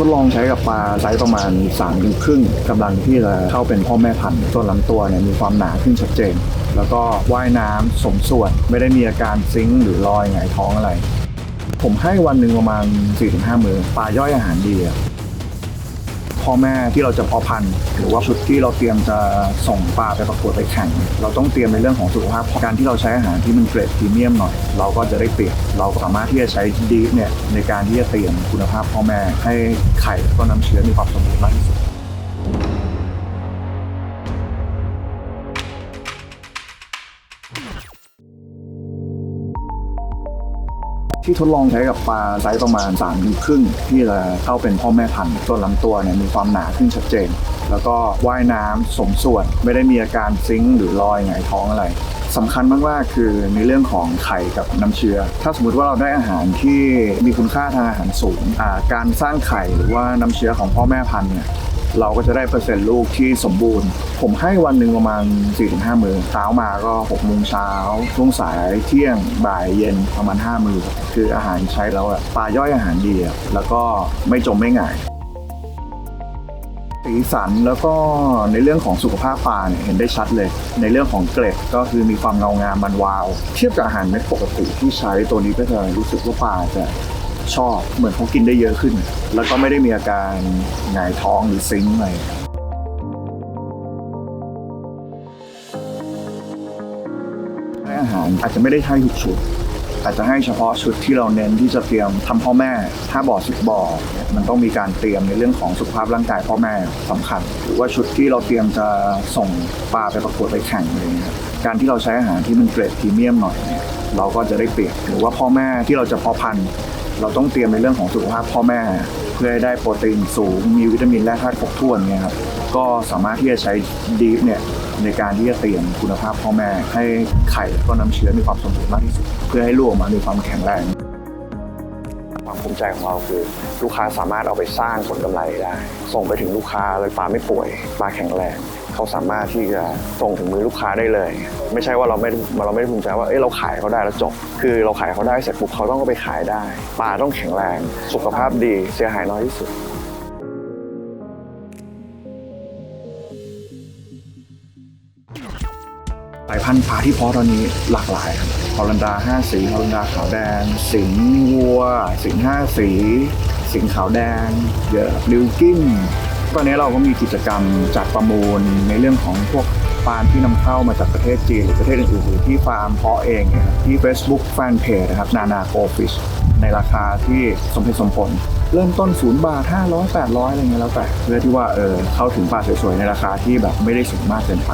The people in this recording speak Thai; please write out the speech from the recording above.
ทดลองใช้กับปลาไซส์ประมาณ3นิ้วครึ่งกำลังที่จะเข้าเป็นพ่อแม่พันธุ์ส่วนลำตัวเนี่ยมีความหนาขึ้นชัดเจน แล้วก็ว่ายน้ำสมส่วนไม่ได้มีอาการซิงค์หรือลอยหงายท้องอะไร ผมให้วันหนึ่งประมาณ4-5 มือปลาย่อยอาหารดีอะ พ่อแม่ที่เราจะพอพันธุ์หรือว่าชุดที่เราเตรียมจะส่งปลาไปประกวดไปแข่งเราต้องเตรียมในเรื่องของสุขภาพการที่เราใช้อาหารที่มันเกรดพรีเมียมหน่อย เราก็จะได้เปรียบเราสามารถที่จะใช้ดีฟเนี่ยในการที่จะเตรียมคุณภาพพ่อแม่ให้ไข่แล้วก็น้ำเชื้อมีความสมบูรณ์มากที่สุด ที่ทดลองใช้กับปลาไซส์ประมาณ3นิ้วครึ่งที่จะเข้าเป็นพ่อแม่พันธุ์ส่วนลำตัวเนี่ยมีความหนาขึ้นชัดเจน แล้วก็ว่ายน้ำสมส่วนไม่ได้มีอาการซิงหรือลอยหงายท้องอะไรสำคัญมากๆคือในเรื่องของไข่กับน้ำเชื้อ ถ้าสมมติว่าเราได้อาหารที่มีคุณค่าทางอาหารสูง การสร้างไข่หรือว่าน้ำเชื้อของพ่อแม่พันธุ์เนี่ย เราก็จะได้เปอร์เซ็นต์ลูกที่สมบูรณ์ ผมให้วันหนึ่งประมาณ 4-5มือเช้ามาก็6โมงเช้าช่วงสายเที่ยงบ่ายเย็นประมาณ5มือคืออาหารใช้แล้วอะปลาย่อยอาหารดีอะแล้วก็ไม่จมไม่ง่ายสีสันแล้วก็ในเรื่องของสุขภาพปลาเนี่ยเห็นได้ชัดเลย ในเรื่องของเกล็ดก็คือมีความเงางามมันวาว เทียบกับอาหารเม็ดปกติที่ใช้ตัวนี้ก็จะรู้สึกว่าปลาจะ ชอบเหมือนเขากินได้เยอะขึ้น แล้วก็ไม่ได้มีอาการหงายท้องหรือซิงอะไรให้อาหารอาจจะไม่ได้ให้ทุกชุดอาจจะให้เฉพาะชุดที่เราเน้นที่จะเตรียมทำพ่อแม่ ถ้าบ่อสิบบ่อมันต้องมีการเตรียมในเรื่องของสุขภาพร่างกายพ่อแม่สำคัญ หรือว่าชุดที่เราเตรียมจะส่งปลาไปประกวดไปแข่งอะไรเงี้ยการที่เราใช้อาหารที่มันเกรดพรีเมียมหน่อยเนี่ยเราก็จะได้เปรียบหรือว่าพ่อแม่ที่เราจะเพาะพันธุ์ เราต้องเตรียมในเรื่องของสุขภาพพ่อแม่ เพื่อให้ได้โปรตีนสูง มีวิตามินและธาตุครบถ้วนเนี่ยครับก็สามารถที่จะใช้ดีฟเนี่ยในการที่จะเตรียมคุณภาพพ่อแม่ ให้ไข่แล้วก็น้ำเชื้อมีความสมบูรณ์มากที่สุด เพื่อให้ลูกออกมามีความแข็งแรง ความภูมิใจของเราคือ ลูกค้าสามารถเอาไปสร้างผลกำไรได้ ส่งไปถึงลูกค้าเลยปลาไม่ป่วยปลาแข็งแรงเขาสามารถที่จะส่งถึงมือลูกค้าได้เลย ไม่ใช่ว่าเราไม่เราไม่ได้ภูมิใจว่าเอ้ยเราขายเขาได้แล้วจบ คือเราขายเขาได้เสร็จปุ๊บเขาต้องไปขายได้ปลาต้องแข็งแรง สุขภาพดีเสียหายน้อยที่สุด สายพันธุ์ปลาที่เพาะตอนนี้หลากหลายครับฮอลันดา 5 สีฮอลันดาขาวแดง สิงห์วัว สิงห้าสี สิงขาวแดง เยอะลิวกิ้นตอนนี้เราก็มีกิจกรรมจัดประมูลในเรื่องของพวกปลาที่นำเข้ามาจากประเทศจีนหรือประเทศอื่นๆหรือที่ฟาร์มเพาะเองเนี่ยครับที่ Facebook Fanpage นะครับนานาโกฟิชในราคาที่สมเหตุสมผล เริ่มต้น0บาท 500 800 อะไรเงี้ยแล้วแต่เพื่อที่ว่าเออเข้าถึงปลาสวยๆ ในราคาที่แบบไม่ได้สูงมากเกินไป